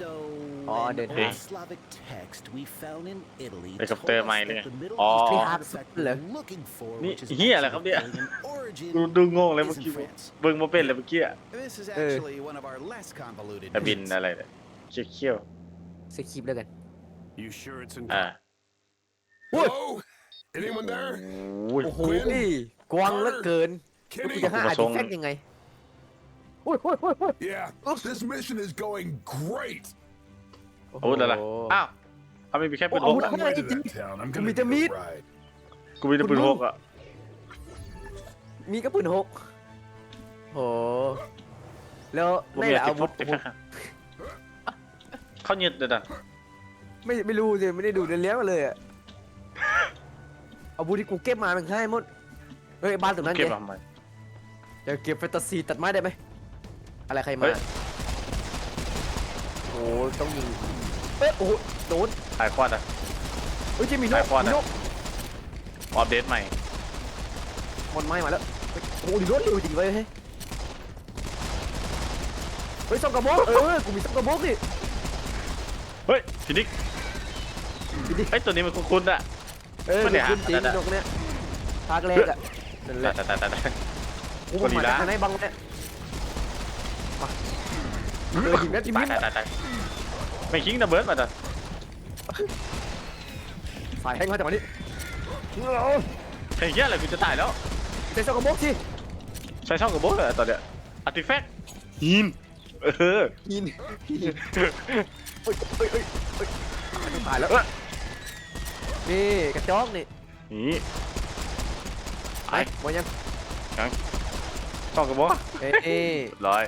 So, Oh, an did old he? Slavic text we found in Italy Like up told there, us my that little- the Middle Oh. Eastern They have artifact some- we're looking for, Ni- which is here là không actually địa. alien origin, ดูดูงงเลยเมื่อ is in กี้ France. เบิ่งมาเป็นเลยเมื่อกี้อะ This is Eh. actually one of our less convoluted แต่บิน missions. อะไรเนี่ยเขี้ยวสคริปต์แล้วกัน You sure it's in? ๆอ่า Hello? Anyone there? โอ้ย โอ้โหนี่กวางเหลือเกินกู Kenny? จะหาผมอามาร์ส่ติงแฟกต์ยังไงโอ้ยโอ้ยโอ้ยโอ้ย Yeah, this mission is going great. อาวุธอะไรอ้าวเขาไม่มีแค่ปืนพอากวุธอะ On my way to that town. I'm gonna Meet the need meat. a ride. กูมีแต่ปืนพกอะมีกระปืนหกโหแล้วกูในมีอาอาวุวุธธเขายึดเดี๋ยวนะไม่ไม่รู้สิไม่ได้ดูในเลี้ยงมาเลยอะอาวุธที่กูเก็บมามันใช่หมดเฮ้ยบ้านตรงนั้นเก็บเจ๊มาทำไมเดี๋ยวเก็บแฟนตาซีตัดไม้ได้ไหม อะไรใครมาเฮ้ย โอ้ต้องยิงเอ้ยโอ้โหโดนถ่ายควอดอะเฮ้ยเจมีนไอ้กพอดมีอะนกอัปเดตใหม่มันไม้มาแล้วเฮ้ยโอ้โหดีรถเร็วจริงเลยเฮ้ยเฮ้ยส่องกระบอกเออกูมีส่องกระบอกนี่เฮ้ยฟินิกดูดิไอ้ยตัวนี้มันคุ้นๆอะ เออไม่ได้ขึ้นจริงหานกเนี่ยภาคแรกอะนั่นแหแต่ละแต่แต่แต่ โอ้โหกอริลมาลาจากทางไหนบังเนี่ยมา เออยิงแล้วจิมตายมี่ตายตายตายไม่คิงนะเบิร์ดมาจ้ะสายแห้งเขาจากวันนี้เฮ้ยเหี้ยอะไรกูจะตายแล้วใส่ส่องกระบอกสิใช้ช่องกับโบ๊ทเลยตอนเนี้ยอาร์ติแฟกต์หินเออยินยินเฮ้ยเฮ้ยเฮ้ยเฮ้ยตายแล้วเอ้ยนี่กระจอกนี่นี่ไปหมดยังช่องกับโบ๊ทเอ้ยร้อย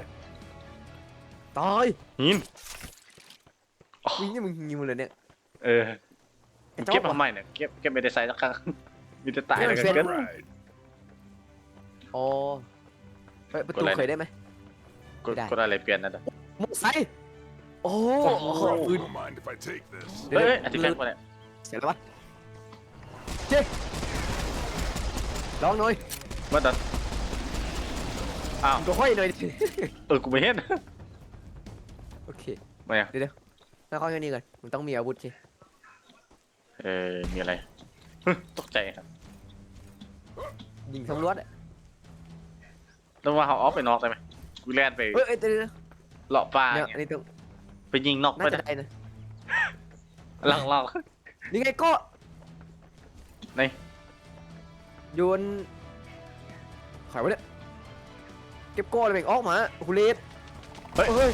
ตายหินวิ่งนี่มึงยิงมันเลยเนี่ย เออมึงเก็บมาใหม่เนี่ยเก็บเก็บไม่ได้ใส่สักครั้งมีแต่ตายแล้วกันเกิน Ride. อ๋อเฮ้ยประตูกดอะไร เคยได้ไหม กดไม่ได้ กดอะไรเปลี่ยนนั่นน่ะมอไซค์โอ้โอ้โหโหปืน Don't mind if I take this. เดี๋ยวเฮ้ยเดี๋ยวอาร์ติแฟกต์มาเนี่ยเสียแล้ววะเจ๊ลองหน่อยเมื่อตอนอ้าวตัวห้อยหน่อยดิ เออ กูไม่เห็น โอเคมาอะถ้าเข้าแค่นี้ก่อนมันต้องมีอาวุธสิเออมีอะไรฮึตกใจครับยิงสำรวจอะต้องว่าเขาออฟไปนอกได้ไหมกูแล่นไปเฮ้ยเอ้ยเดี๋ยวเดี๋ยวเลาะป่าเดี๋ยวเนี่ยอันนี้ต้องไปยิงนอกน่าไปจะได้ได้นะหลังเรานี่ไงก็ในโยนขายวะเนี่ยเก็บก้อนอะไรแม่งออกมาฮูเลสเฮ้ยเฮ้ย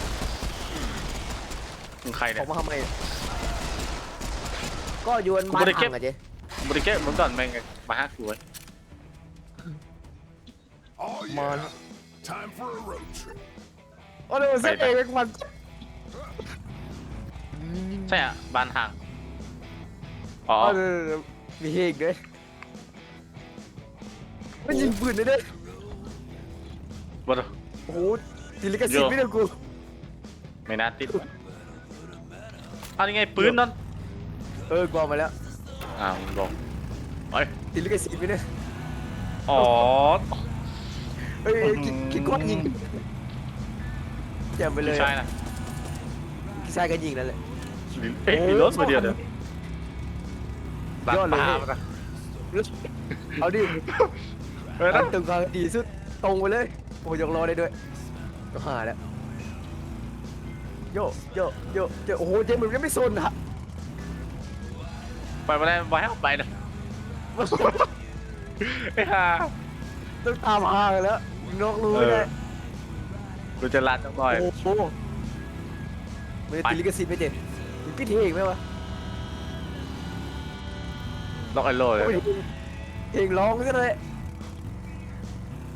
มึงใครอเนี่อยกมาทำไมก็โยนกูบ้าไม่นได้เก็พับงอะเจ๊บริเกตมึงก่อนแม่งมาหากูไว้ Oh Man. yeah. Time for a road trip. โอ้เดี๋ยวเซ็ตเองมันใช่อะบ้านห่าง อ๋ออ๋อเดี๋ยวเดี๋ยวมีเฮกด้วยมันยิงปืนได้ด้วยบดโอ้โหติลิกาซิตไม่ได้กูไม่น่าติด อันนี้ไงปืนนั่นเออกวามาแล้วอ้าวมึงบอกไปติลิกาซิตไม่ได้อ๋อเฮ้ยอื้อหือคิดคิดก้อนยิงแจ่มไปเลยไม่ใช่นะใช่ก็ยิงนั่นแหละเอ้ยมีรถมาเดียวเดียวบ้านยอดเลย ป่าปะเอาดิเออนะ ตึงกลางดีสุดตรงไปเลยโอ้ยยกล้อได้ด้วยก็หาแล้ว โยโยโยโยโอ้โหเจมึงยังไม่โซนอะไปมาได้ไปเอาไปนะไอ้ห่าต้องตามหากันแล้วนอกรู้เอไม่อได้กูจะรัดจังหน่อยโอ้โหไม่ได้ติดลิขสิทธิ์ไม่เจ็บมีพิธีเองไหมวะล็อกไอโร่เลยโอ้ยเพลงร้องก็เลย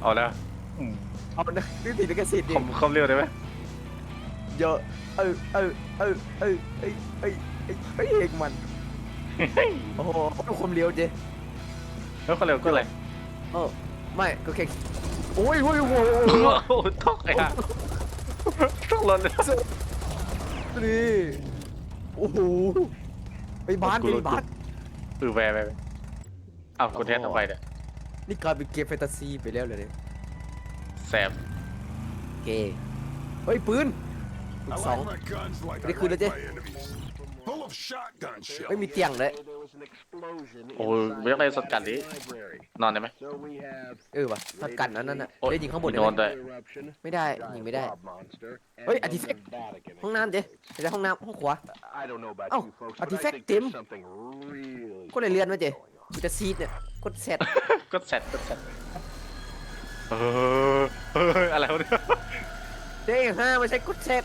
เอาแล้วอืมเอานะนี่ติดลิขสิทธิ์ดิคอมคอมเร็วได้ไหม เยอะ เออเออเออเออเอ้ยเอ้ยเอ้ยเอ้ยเอกมัน โอ้โหเอาความเร็วเจแล้วเขาเร็วก็เลยเออไม่ก็แค่โอ้ยโอ้ยโอ้โหโอ้โหทอกไอ้ห่าทอกรถเลยนี่โอ้โหไปบ้านไปบ้านเออแวร์ไปไปอ้าวกูแทนทำไมเนี่ยนี่กลายเป็นเกมแฟนตาซีไปแล้วเลยเนี่ยแสบเกเฮ้ยปืน I Song. like my guns like I Đi khứ like lên my enemies. Full of shotgun ไม่ shells. มีเตียงเลยโอ้ยไม่ต้องเล่นสกัดดิ นอนได้ไหม เออว่ะถ้ากันนั้นนั่นน่ะโอ๊ยได้ยิงข้างบนมีได้โดนไหมด้วยไม่ได้ยิงไม่ได้ เฮ้ย artifact ห้องน้ำเจ๊ไม่ใช่ห้องน้ำห้องขวา เอ้า artifact artifact เต็เต็มมก็เลยเรียนมาเจ๊กูจะซีดเนี่ยกดเสร็จก็เสร็จก็เสร็จเออเอออะไรวะเนี่ยเด้งห้าไม่ใช่กดเสร็จ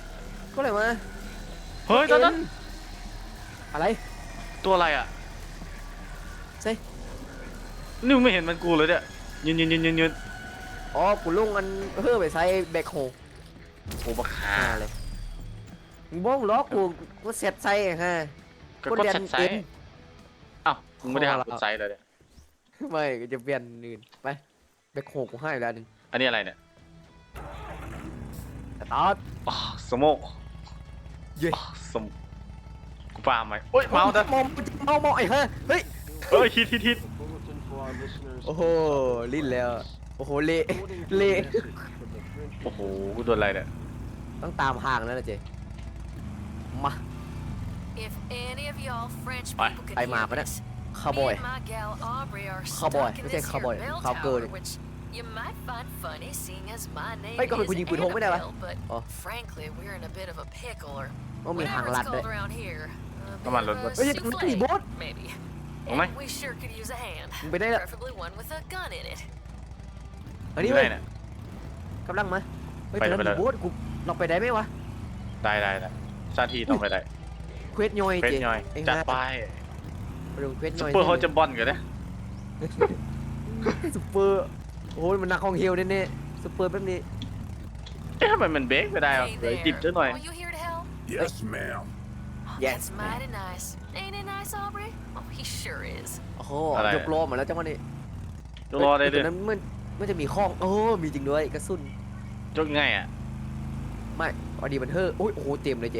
ก็เลยมาเฮ้ยตอนนั้นอะไรตัวอะไรอะใช่นี่มึงไม่เห็นมันกูเลยเนี่ยยืนยืนยืนยืนยืนอ๋อกูลงอันเฮ้อไปใส่แบกโฮโอ้บักหาอ่าเลยมึงบ้องล้อกูกูเสร็จใส่ฮะก็คนก็เรียนเซ็ตไซเต็มส์อ้าวมึงไม่ได้หาพอละกูไซส์เลยเนี่ยไม่ก็จะเปลี่ยนอื่นไปแบกโฮกูให้แล้วหนึงอันนี้อะไรเนี่ยสตาร์ทอ๋อสโมก เย้อ๋อสมกูปาล์มไหมโอ้ยเมาส์นะมองเมาเมาไอ้ฮะเฮ้ยเอ้ยฮิตฮิตฮิตโอ้โหลิ้นแล้วโอ้โหเละเละโอ้โหกูโดนอะไรเนี่ยต้องตามห่างแล้วนะเจมา If any of y'all French Ai- people could ai hear mà vậy đó? this, Cowboy. me and my gal Aubrey are Cowboy, stuck in cái tên this here cowboy, bell cowgirl tower, này. which you might find funny seeing as my name Ê, con is người nhìn quyền hồn cái này mà. Annabelle, but Ờ. frankly we're in a bit of a pickle or ต้องมี whatever ห่าง it's ลัดด้วย called around here. A Come on, bit of Lord, a Ê, nhìn cái gì souffle, bốt? maybe. Ủa mày? And we sure could use a hand. Bên đây là- Preferably one with a gun in it. อันอนี้ยู่เลไหนยเนี่ยกำลังมาเฮ้ยไปแต่เลยละไปเลยบูธกูลองไปได้ไหมวะได้ได้ได้ชาติต้องไปได้เควสย่อยเฟสเจย่อยไอ้จัดห่าไปไปดูเควสซุย่ปอยเปอร์เขาจะบอลกันนะซุปเปอร์ โอ้ยมันนักของเฮลแน่ๆซุปเปอร์แบบนี้เอ๊ะทำไมมันเบรกไม่ได้วะ Hey เดี๋ยว there. จิบซะหน่อย Are you here to help? Yes, ma'am. Oh, Yes, That's mighty nice. Ain't it nice, Aubrey? Oh, he sure is. โอ้โหอะไร ยกล้อมาแล้วจังหวะนี้ยกรอได้เฮ้ด้วยแต่นั้นมันมันจะมีข้องโอ้มีจริงด้วยกระสุนยกง่ายอะไม่พอดีมันเฮ้อโอ้ยโอ้โหเต็มเลยเจ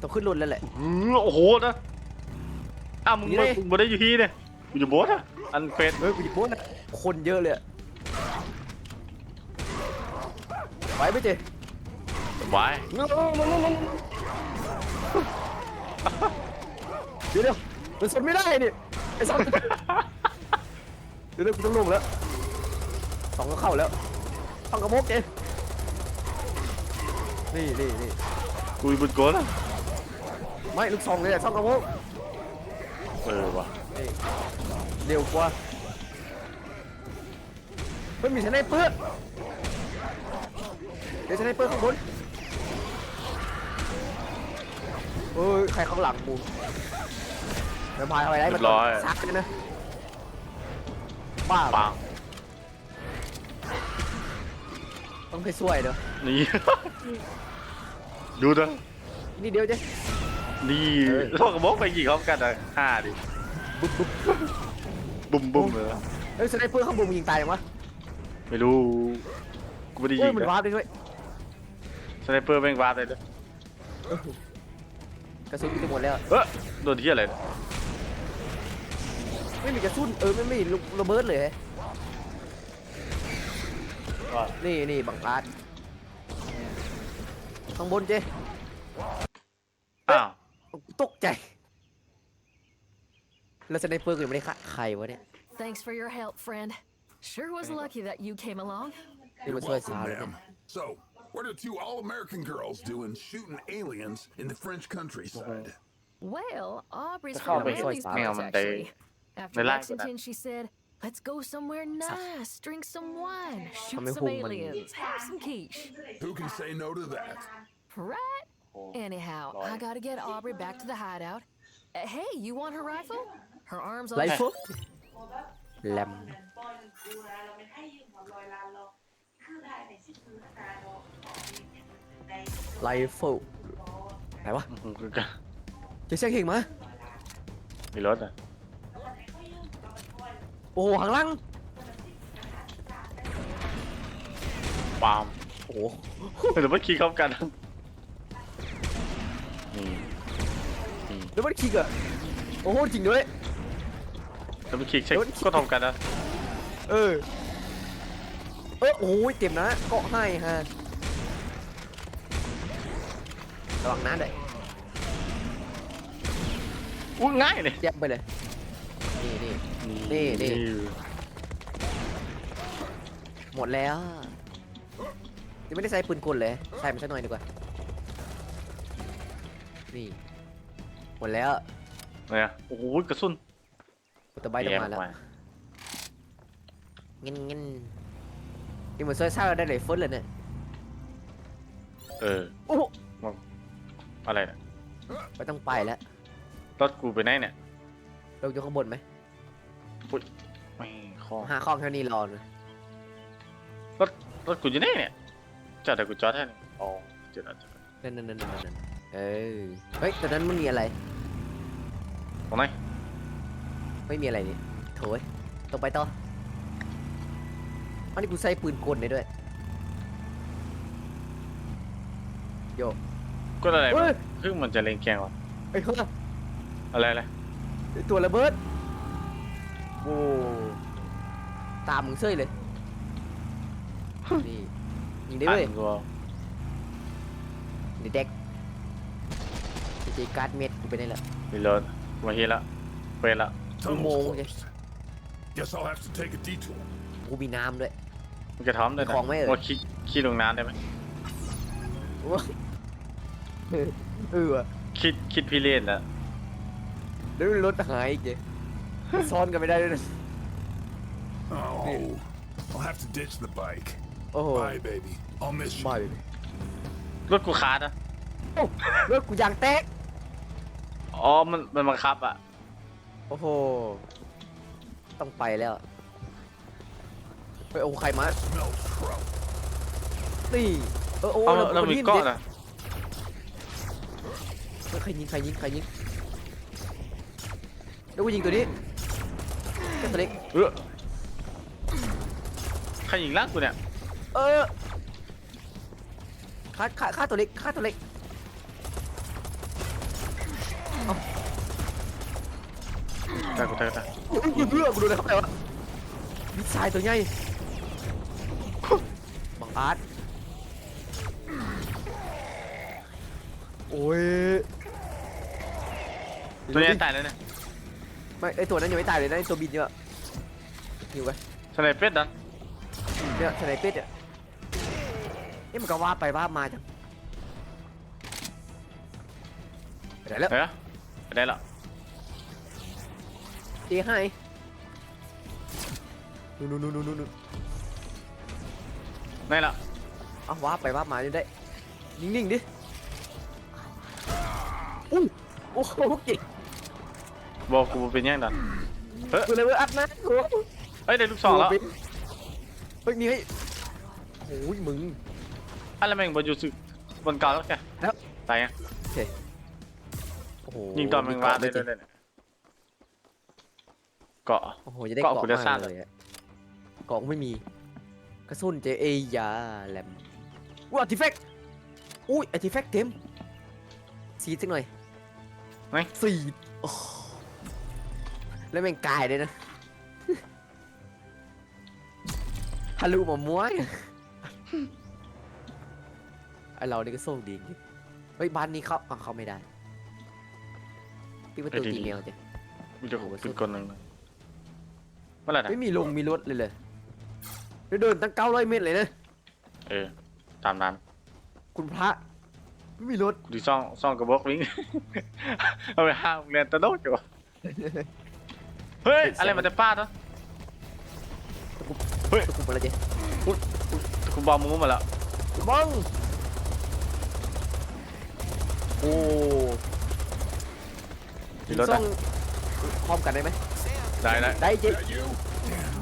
ต้องขึ้นรถแล้วแหละ อื้อโอ้โหนะอ้าวมึงนี่มึเลยงบ่ได้อยู่ที่เนี่ยกูอยู่โบสอะ อันเฟสเฮ้ยกูจะโบ้นะคนเยอะเลยอะไปไหมเจไว้เดี๋ยวเดี๋ยวมันสนไม่ได้นี่ไอ้สองเดี๋ยวเดี๋ยวกูต้องลงแล้วสองก็เข้าแล้วต้องกระโมกเจนี่นี่นี่กูอยู่บนโกนอะไม่ลูกซองเลยอะช่องกระโมกเออว่ะนี่ เร็วกว่าไม่มีสไนเปอร์เดี๋ยวสไนเปอร์ข้างบนเฮ้ยใครข้างหลังกูเดี๋ยวพายเอาไปได้มันซักเลยนะบ้าปังต้องให้ช่วยเด้อนี่ ดูนะนี่เดียวเจ๊ นี่เฮ้ยโลกกับโบกไปกี่เขากันอะห้าดิ บุ๊บบุ๊บ บุ้มบุ้มเลยเฮ้ยสไนเปอร์ข้างบนมึงยิงตายยังวะไม่รู้กูไม่ได้เฮ้ยิยงมันนะวาร์ปได้ด้วยสไนเปอร์แม่งวาร์ปเลยด้วยกระสุนกูจะหมดแล้วเออโดนที่อะไรเนี่ยไม่มีกระสุนเออไม่มีลูกระเบิดเลยนี่นี่บังอาจข้างบนเจ๊อ้าวตกใจ แล้วสไนเปอร์กูยังไม่ได้ฆ่าใครวะเนี่ย Thanks for your help, friend. Sure was lucky that you came along. นี่มัน You're ช่วย welcome, สาวเลยเนี่ย ma'am. So, what are two all-American girls doing shooting aliens in the French countryside? Well, Aubrey's How from big around is these that? parts, Hang on, they- actually. After they like that. Lexington, she said, let's go somewhere nice, drink some wine, shoot Kami some hùng mình. aliens, have some quiche. Who can say no to that? Right? Anyhow, I gotta get Aubrey back to the hideout. Uh, hey, you want her rifle? Her arms ไร on ฟุกแลมไรฟุกไหนวะเจ๊เสียงเห็งมา มีรถอะโอ้โหข้างล่าง ปาล์มโอ้โหหรือว่าขี่เข้ากันนี่นี่แล้วมันคิกอะโอ้โหจริงด้วย แล้วมันขี่เช็ครถขี่ก็ทำกันนะเออ เออโอ้ยเต็มนะเกาะให้ฮะระวังน้ำด้วยอู้ง่ายเลยแยกไปเลย นี่นี่นี่นี่หมดแล้วยังไม่ได้ใส่ปืนกลเลยใส่มันสักหน่อยดีกว่า นี่ หมดแล้วเนี่ยโอ้โหกระสุน ตะไบต้องมาแล้วเงินเงินนี่เหมือนซอยซ่าได้เลยฟุตเลยเนี่ยเออโอ้โหอะไรเนี่ยไม่ต้องไปแล้วรถกูไปไหนเนี่ยลงอยู่ข้างบนไหมไม่ข้อหาข้องเท่านี้รอเลยรถกูอยู่ไหนเนี่ยจอดแต่กูจอดแท่นี่อ๋อเจอแล้วเจอแล้วนั่นนั่นนั่นนั่นนั่นเออเฮ้ยแต่นั้นมันมีอะไรตรงไหน ไม่มีอะไรนี่โถยต่อไปต่ออันนี้กูใส่ปืนกลได้ด้วย โยก็อะไรเฮ้ยเพิ่งมันจะเล่นแกงวะไอ้เฮ้ยอะไรอะไรไอ้ตัวระเบิด โอ้ ตามมึงเซ้ยเลย นี่ยิงได้อัเว้ยนตัวนี่เด็กจีการ์ดเม็ดกูไปได้แล้วมีรถมาเฮียละเป รตละ Tunnel's Mồ. closed. Guess I'll have to take a detour. กูมีน้ำด้วยมึงจะทำได้มีของไหมเอ่ย ว่าขี้ขี้ลงน้ำได้ไหมเออเออว่ะคิดคิดพี่เล่นแล้วเดี๋ยวรถหายอีกเจซ้อนกันไม่ได้ด้วยนะ Oh, I'll have to ditch the bike. โอ้โห Bye, baby. I'll miss you. มาเลยรถกูขาดอะโอ้รถกูยางแตกอ๋อมันมันบังคับอะ โอ้โห ต้องไปแล้วไปโอ้ใครมา Smell trout. นี่เออโอ้เอาแล้วเราคนมียิงก้อเด็นกอะเออใครยิงใครยิงใครยิงแล้วกูยิงตัวนี้แค่ตัวเล็กเออใครยิงล่างกูเนี่ยเออฆ่าฆ่าฆ่าตัวเล็กฆ่าตัวเล็ก ตายกูตายกูตายอุ้ยเพื่อกูดูเลยครับแต่ว่ามิดไซล์ตัวใหญ่บังอาจโอ้ยตัวนี้ตายเลยเนี่ยไม่ไอตัวนั้นยังไม่ตายเลยนะไอตัวบินเยอะหิวไปสไนเปอร์ดันเนี่ยสไนเปอร์เนี่ยนี่มันก็ว่าไปว่ามาจังไปไหนแล้วเฮ้ยไปได้แล้ว ตีให้นู่นนู่นนู่นนู่นนู่นได้แล้วเอาว่าไปว่ามาจนได้ นิ่งๆดิอู้โอ้โหเก่งบอกกูเป็นยังดันกูเลยว่าอัดนะกูเฮ้ยได้ลูกสองแล้วเฮ้ยนี่ให้โอ้ยมึงอะไรแม่งบอลยูสึบนเก่าแล้วแกแล้วตายยังโอ้โหยิงตอนแมงวาดได้ด้ด้วยเนี่ย เกาะ โอ้โหจะได้เกาะเกาะคุณจะมาสร้าง กเลยอะเกาะไม่มี กระสุนเจเอยาแหลมว้าอาร์ติแฟกต์อุ้ยอาร์ติแฟกต์เต็มสีดสักหน่อยไหน สีดโอ้แล้วแม่งกายเลยนะฮารุมาม้วยไอเรานี่ก็โชคดีจริงเฮ้ยบ้านนี้เขาอะเขาไม่ได้ปิดประตูตีแนวจ้ะ มีเจ้าของปืนกลหนึ่ง เมื่อไหร่นะไม่มีลงมีรถเลยเลยเดินตั้งเก้าร้อยเมตรเลยนะเออ ตามนั้นคุณพระไม่มีรถกูดีซ่องซ่องกระบอกวิ่ง เอาไปห้ามเรียนตะโดดอยู่วะเฮ้ย อะไรมันจะฟาดเหรอตะคุบมาแล้วเจ๊กูบอลมุ้งมาแล้ว บังโอ้มีรถซ่ออะงพร้อมกันได้ไหม ได้ได้ได้เจ๊ That you?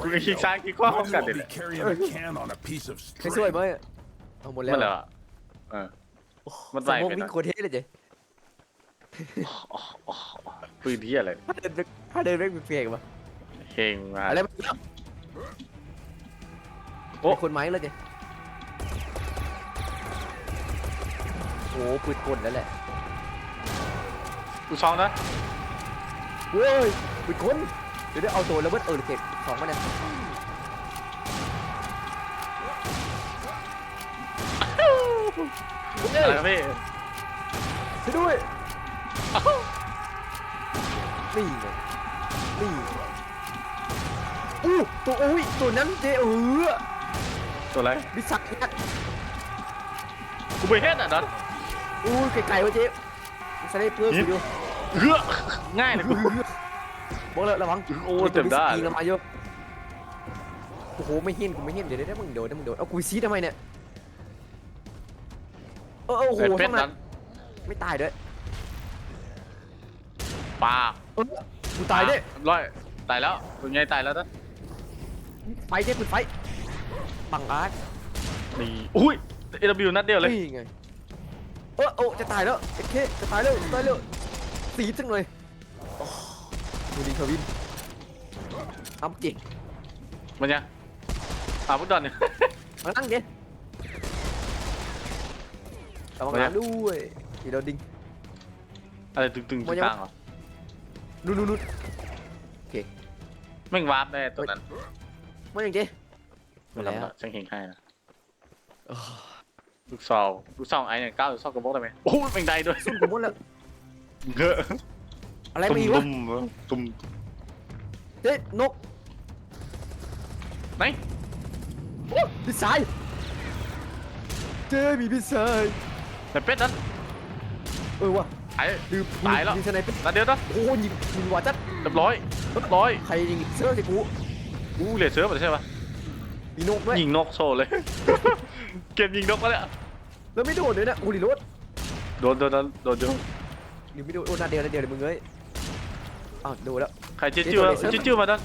กูจะคลิกซ้ายคลิกขวาพร้อม When กัน will เล I ย be แหละ carrying a can on a piece of ไม่ช่วย string? ไหมเอาหมดแล้วมันเหรอเออ มันไหวสมองไปหน่วิ่อยงโคตรเท่เลยเจ๊อ๋ออ๋อปืนที่อะไรถ้าเดินถ้าเดินไม่มีเพียงปะเฮงมาอะไรมันโอ้เป็นคนไม้เลยเจ๊โอ้ปืนกลแล้วแหละกูซ่องนะเว้ยปืนกลเดี๋ยวได้เอาตัวแล้วเบิดเออเก็บของมาเนี่ยเฮ้อะไรยนะพี่ช่วยด้วยนี่ไงนี่ไงอู้ตัวโอ้ยตัวนั้นเจ๊เออตัวอะไรบิสักยักษ์กูไปเฮ็ดอะดอนอู้ไกลๆวะเจ๊สไลเปอร์กูอยู่เฮ้อง่ายเลยกู บอกเลยระวังโอ้เต็มได้ยิงเรามาเยอะโอ้โหไม่เห็นกูไม่เห็นเดี๋ยวได้มึงโดนได้มึงโดนเอากูซีทำไมเนี่ยเออเออโอ้โหเป็ดเป็ดทำไมนั้นไม่ตายด้วยปลาเออกูตายด้วยร้อยตายแล้วเป็นไงตายแล้วนะไฟเจ๊ปืนไฟบังอาร์ตนี่อุ้ยเอวนัดเดียวเลยนี่ไงเออโอ้จะตายแล้วโอเคจะตายแล้วจะตายแล้วสีจังเลยโอ้ ดูดิคาวินเอาจริงมันยังอ่าพุทธดอนเนี่ย มานั่งดิระวังหลังด้วยอีโดนดิง อะไรตึงๆตึงมันยังต่างๆเหรอนู่นนู่นนู่นแม่งวาร์ปได้ตัวนั้นมาอย่างเจ๊มันแล้วลำบากฉันเห็นให้นะลูกซองลูกซองไอ้เนี่ยก้าวลูกซองกระบอกได้ไหมโอ้ยแม่งได้ด้วยสุดผมหมดแล้วเฮ้อ อะไรตุ่มาอีกมวะตุ่มตุ่มเจ๊นกไหนโอ้พิซซ่ายเจ๊มีพิซซ่ายแต่เป็ดนั้นเออว่ะไอ้ลืมตายแล้วมีสไนเปอร์นัดเดียวนะโอ้ยิงยิงหัวจัดเรียบร้อยเรียบร้อยใครยิงเสื้อสิกูอู้เหลือเสือมาใช่ปะมีนกด้วยยิงนกโชว์เลย เกมยิงนกก็เลยแล้วไม่โดนเลยนะอูดิโรสโดนโดนโดนโดนอยู่นี่ไม่โดนโอ้นาเดียวนาเดียวเดี๋ยวมึงเอ้ย อ้าวโดนแล้ว ใครจิ้วจิ้วแล้วจิ้วจิ้วมาด้าน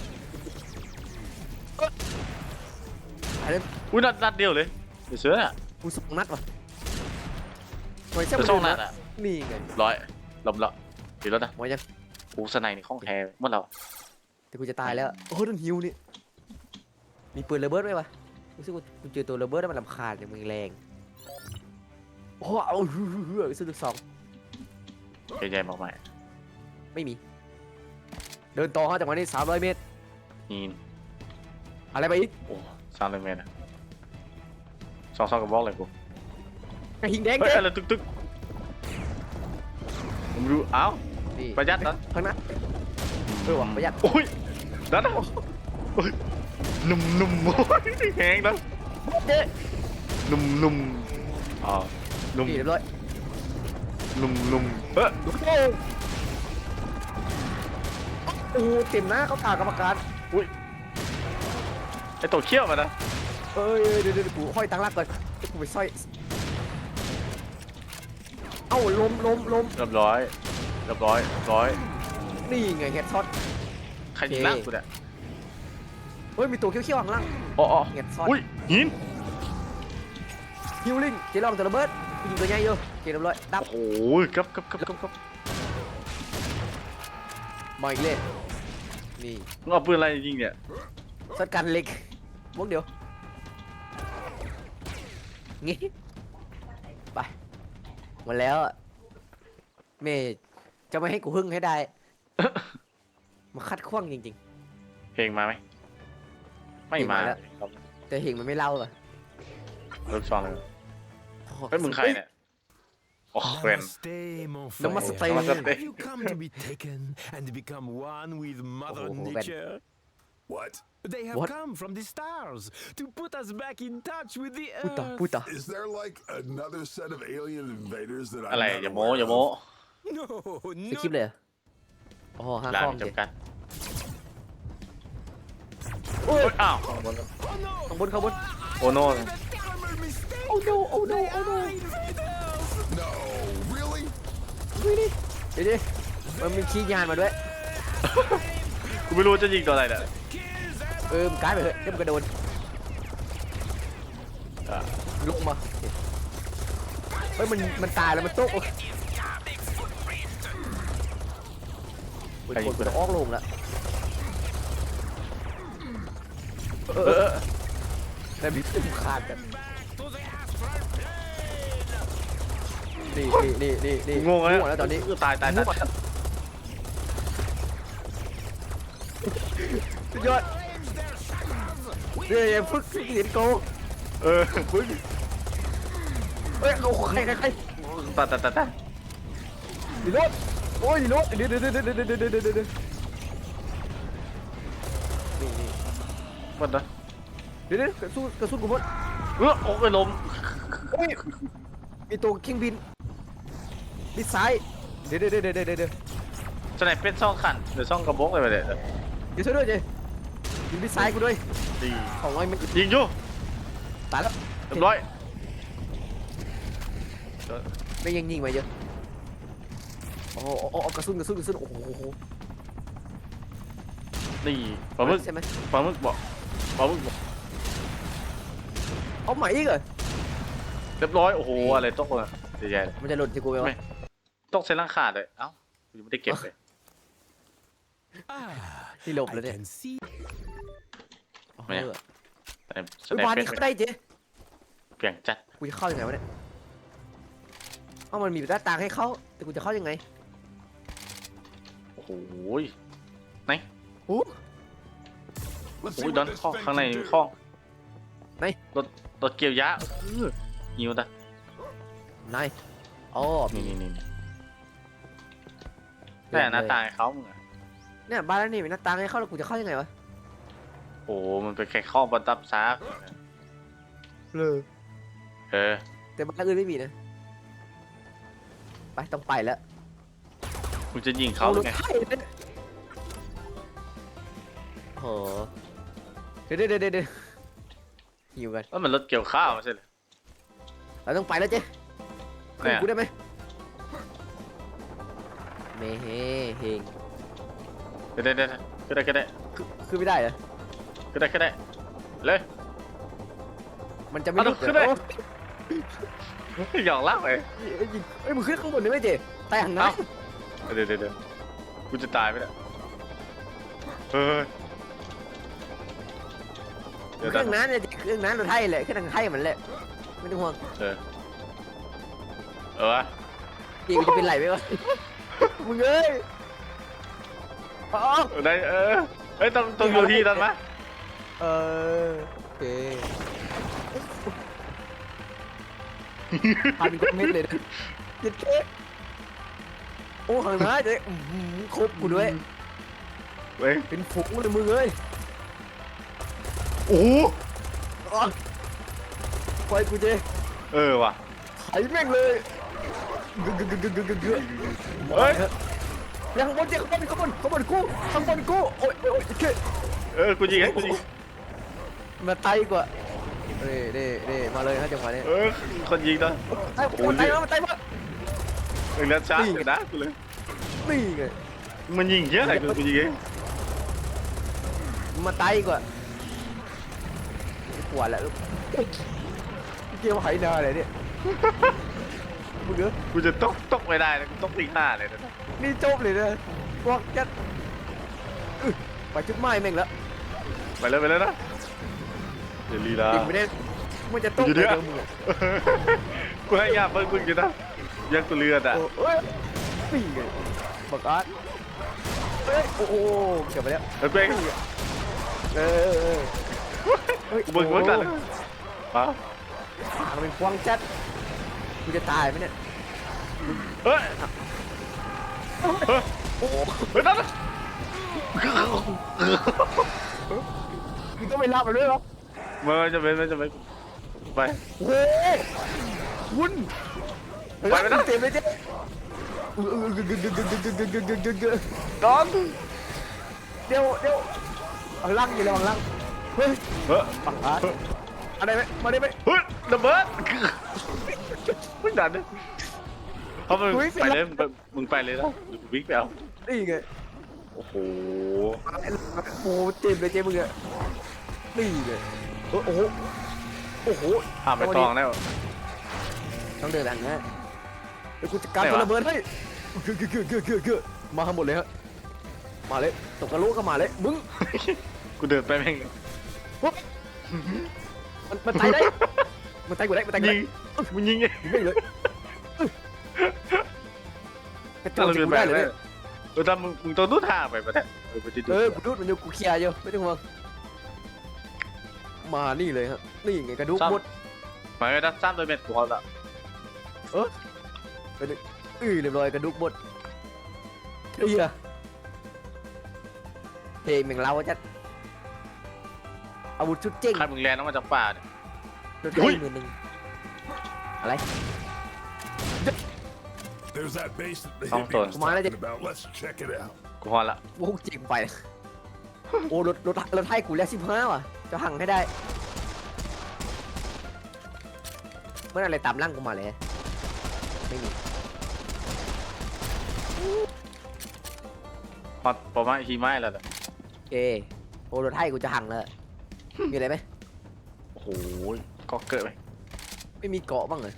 ตายแล้วอุ้ยนัดนัดเดียวเลยเหลือเสืออะ กูสองนัดว่ะหน่วยเส้นจะส่งนัดอะนี่ไงร้อยลมละดีแล้วนะหมอยังกูสไนนี่ข้องแท้เมื่อเราแต่กูจะตายแล้วโอ้โหโดนฮิวนี่มีปืนระเบิดไหมวะรู้สึกว่ากูเจอตัวระเบิดแล้วมันลำคาญเนี่ยมึงแรงโอ้โหเอาเฮ้ยรู้สึกสองใหญ่ๆมากมายไม่มี เดินต่อฮะจากวันนี้ 300 เมตรนี่อะไรไปอีกโอ้สามเลยเมตรอะสองสองกระบอกเลยกูกระหิงแดงเฮ้ยเจ๊อะไรตึกตึกผมรู้อ้าว นี่ประหยัดนะ ข้างหน้า เออว่ะประหยัด โอ้ยนั่นนะโอ้ยนุ่มนุ่มโอ้ยแหงนะเจ๊นุ่มนุ่มอ่านุ่มนี่เรียบร้อยนุ่มนุ่มเฮ้ยโอ้ โหโอ้โหเต็มหน้าเขาตากรรมการอุ้ยไอตัวเขี้ยวมานะเอ้ยเดี๋ยวเดี๋ยวกูห้อยตังลักก่อนเดี๋ยวกูไปสร้อยเอ้าล้มล้มล้มเรียบร้อยเรียบร้อยเรียบร้อยนี่ไงเฮดช็อตใครยิงล่างกูเนี่ยเฮ้ยมีตัวเขี้ยวๆข้างล่าง อ๋ออ๋อเฮดช็อตอุ้ยหินฮิวลิงเจลองตัวระเบิดยิงตัวใหญ่อยู่เกมเรียบร้อยดับโอ้ยกับกับกับกับกับ มาอีกเลยนี่มึงเอาปืนอะไรยิงเนี่ยสัดกันเหล็กพวกเดียวงี้ไปหมดแล้วอะเมย์จะไม่ให้กูหึ่งให้ได้ มาคัดข้วงจริง เพลงมาไหมไม่เพลงมามาแล้ว ๆ แต่เห็นมันไม่เล่าอะเลิกซ้อนเลยเฮ้ยมึงใครเนี่ย โอ้เวน Namaste, mon frère. Namaste. Namaste. Have you come to be taken and become one with Mother Oh, Ben. Nature? What? They have What? come from the stars to put us back in touch with the พูดต่อ earth. พูดต่อ Is there like another set of alien invaders that อะไร I'm อย่า not โม้ aware อย่าโม้ of? No, ไปคลิป no. เลยเหรออ๋อห้า ร้า ข้อน งเจ๊ จำกัด โอ้ย เฮ้ยอ้าว Oh no! ข้างบนข้างบน โอโน่ A terrible mistake! Oh no, oh no, They oh no. are invaders! No, really? เ ดี๋ยวดิมันมีขี้ยานมาด้วย กูไม่รู้จะยิงตัวอะไรเนี่ย Kill them เออมันกลายไปเถอะเดี๋ยวมันกระโดนอะลงมาเฮ้ยมันมันตายแล้วมันโต๊ะโอ้ยมันคนมันจะออกลงแล้วเออเออเออแต่บิดตึมขาดกัน นี่นี่นี่นี่งงแล้วตอนนี้ตายตายตายสุดยอดเนี่ยฝึกเห็นโกเออฝึกเฮ้ยโอ้ใคใครใครตายตายตายตายดิโนโอ้ยดิโนเดี๋ยวเดี๋เดี๋เดี๋เดี๋เดี๋เดี๋ยวนี่นี่มันนะเดี๋ยวเดี๋ยวกระสู้กระสู้กูหมดเออโอ้ยลมมีตัวเคิงบิน บิดซ้าย เดี๋ยวเดี๋ยวเดี๋ยวเดี๋ยวเดี๋ยวเดี๋ยวจะไหนเป็นช่องขันหรือช่องกระบอกอะไรไปเนี่ยเดี๋ยวช่วยด้วยเจยิงบิดซ้ายกูด้วยดีของไอ้มันยิงอยู่ตายแล้วเรียบร้อยไม่ยังยิงมาเยอะโอ้โหโอ้โหโอ้โหกระสุนกระสุนกระสุนโอ้โหโอ้โหนี่ปลาหมึกใช่ไหมปลาหมึกบอกปลาหมึกบอกเอาใหม่อีกเหรอเรียบร้อยโอ้โหอะไรตกเลยเสียใจเลยมันจะหล่นที่กูไปวะ ไม่ตกเส้นล่างขาดเลย เอ้ากูยังไม่ได้เก็บเลย Ah, ที่หลบ I แล้วเนี่ย can see อ๋อไม่ เออสไนเฮ้ยบ้านนี้เป็เข้าได้เจ๊เปลี่ยนจัด กูจะเข้ายังไงวะเนี่ยเอ้ามันมีหน้าต่างให้เข้าแต่กูจะเข้ายังไงโอ้โหโอ้ Let's โอ้ see ยดอน what this ข้อง thing ข้างใน can มี do. ข้องไหน รถรถเกี่ยวยะเออหิวตะนายอ๋อนี่นี่นี่นี่ แต่หน้าตาให้เขามึงอะเนี่ยบ้านแล้วนี่มีหน้าต่างให้เข้าแล้วกูจะเข้ายังไงวะโอ้โหมันเป็นแค่ข้องบนตับซักเลยเออแต่บ้านอื่นไม่มีนะไปต้องไปแล้วมึงจะยิงเขาหรือไงโอ้รถไถเนี่ยโอ้โหเดี๋ยวเดี๋ยวเดี๋ยวเดี๋ยวหิวกันว่ามันรถเกี่ยวข้าวไม่ใช่เหรอเราต้องไปแล้วเจ๊ขึ้นเนี่ยกูได้ไหม เมเฮเฮงก็ได้ได้ได้ก็ได้ก็ได้ขึ้นขึ้นไม่ได้เหรอก็ได้ก็ได้เลย มันจะไม่เอาลุกขึ้นเหรได้อโอ้หยอกล่างไปยเอ้ยยิงเอ้ยมึงขึ้นข้างบนได้ไหมเจ๊แต่หันนะเอ้าเดี๋ยวเดี๋ยวเดี๋ยวกูจะตายไปเนี่ยเฮ้ยเดี๋ยวเคดัรื่อนงนั้นเนี่ยเครื่องนั้นรถไทยแหละเครื่องนั้นไทยมันแหละไม่ต้องห่วงเออเออวะจีกูจะเป็นไหลไหมวะ มึงเอ้ยอ๋อเออได้เออเฮ้ยต้องต้องอยู่ที่ตอนมะเออโอเคพันกว่าเม็ดเลยนะเจ็ดเค้กโอ้ข้างหน้าเจ๊อื้อหือครบกูด้วย เว้ยเป็นฝูงเลยมึงเอ้ยโอ้โหอ๋อปล่อยกูเจ๊เออว่ะไถแม่งเลย กึกกึกกึกกึกกึกกึกเฮ้ยยังข้างบนเจ๊ข้างบนข้างบนข้างบนกูข้างบนกูโอ้ยโอ้ยโอ้ยเจ๊เออกูยิงให้กูยิงมาไตกว่าเด้เด้เด้มาเลยนะจังหวะนี้เออคนยิงนะไตมาไตมาไตมาเองนัดช้านี่เดี๋ยวนะกูเลยนี่ไงมันยิงเยอะอะไรกูกูยิงเองมาไตกว่าปวดแล้วเกี่ยวไหนาอะไรเนี่ย มึงเอ้ยกูจะตกตกไม่ได้นะกูตกตีหน้าเลยนะนี่จบเลยนะพวกยัดอึ๊ะไปจุดไม้แม่งแล้วไปเลยไปเลยนะเดี๋ยวลีลาดิ่งไม่ได้มันจะต้มอยู่เลเดี๋ยยวเดี๋ยวมึงอะกูให้ยาเพิ่งมึงอยู่นะยังกูเลือดอะโอ้เอ้ยนี่ไงบักอาร์ตเอ้ยโอ้โหเกือบไปแล้วเออเป้งเออเออเออฮ้ยกูเบิ่งเบิ่งกันเลยมาปากมันเป็นควงจัด กูจะตายไหมเนี่ยเฮ้ยเฮ้ยโอ้โหเฮ้ยนั่นน่ะมึงต้องไปรับมันด้วยเหรอมันจะเป็นมันจะเป็นไปโอ้โหวุ่นไปไม่ได้เต็มเลยเจ๊เออเออเออเออเออเออเออเออเออเออเออน้องเดี๋ยวเดี๋ยวเอาลังอยู่ระวังลังเฮ้ยเฮ้ยปังอาร์ตอะไรไหมมาได้ไหมเฮ้ยระเบิด มึงดันเลยเขามึงอุ๊ยไปเลยมึงไปมึงไปเลยนะเดี๋ยวกูวิ่งไปเอานี่ไงโอ้โหโอ้โหเต็มเลยเจ๊มึงอะนี่ไงโอ้โหโอ้โห ห้ามไปตองแล้ว ต้องเดินทางนี้เดี๋ยวกูจัดการไหนตัววะ ระเบิดให้เกือเกือเกือเกือเกือเกือมาทั้งหมดเลยฮะมาเลยตกกระโหลกก็มาเลยมึงกูเดินไปแม่งมันมันตายได้ มันตายกูได้มันตายกูยิได้ง มึงยิงไงยิงไม่เลยกระโจถ้านเราจิเดิกนกูไปได้เลยเลยเนี่ยเออถ้ามึงมึงต้องดูท่าไปประเทศเออไปที่ดูเออกูดูดมันอยู่กูเคลียร์อยู่ไม่ต้องห่วงมานี่เลยฮะนี่ไงกระดูกหมดหมายว่าถ้าสามร้อยเมตรกูเอาละไปเลยอือเรียบร้อยกระดูกหมดเฮียเพลงแม่งเราจะอาวุธชุดเจ๋งคันมึงแลนออกมาจากป่าเนี่ยรถไถอุ้ยมือหนึ่ง อะไร There's that base that the Không hippie tồi. was Come on, talking let's- about. Let's check it out. กูพอละโอ้เจ๋งไป โอ้รถรถรถไถกูแล้วสิบห้าว่ะ จะหังให้ได้ เมื่ออะไรตามร่างกูมาเลย ไม่มี พอประมาณทีไม้แล้วเนี่ยเอโอ้รถไถกูจะหังเลย มีอะไรไหมโอ้โหก็เกิดไหม ไม่มีเกาะบ้างเลย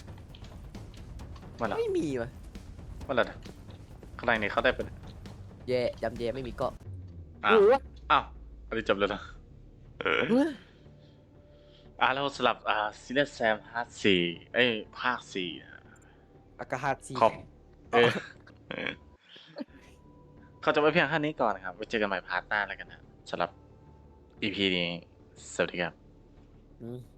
มาละไม่มีว่ะมาละข้างในนี่เขาได้เป็นแย่จำแย่ไม่มีเกาะอ้าวโอ้ยอ้าวอันนี้จบแล้วนะอะแล้วสลับอ่าซีเรียสแซมพาร์ทสี่เอ้ยภาคสี่อากาฮาซีขอบเออเขาจะไว้เพียงแค่นี้ก่อนนะครับไว้เจอกันใหม่พาร์ทหน้าแล้วกันนะสำหรับ EP นี้สวัสดีครับอืม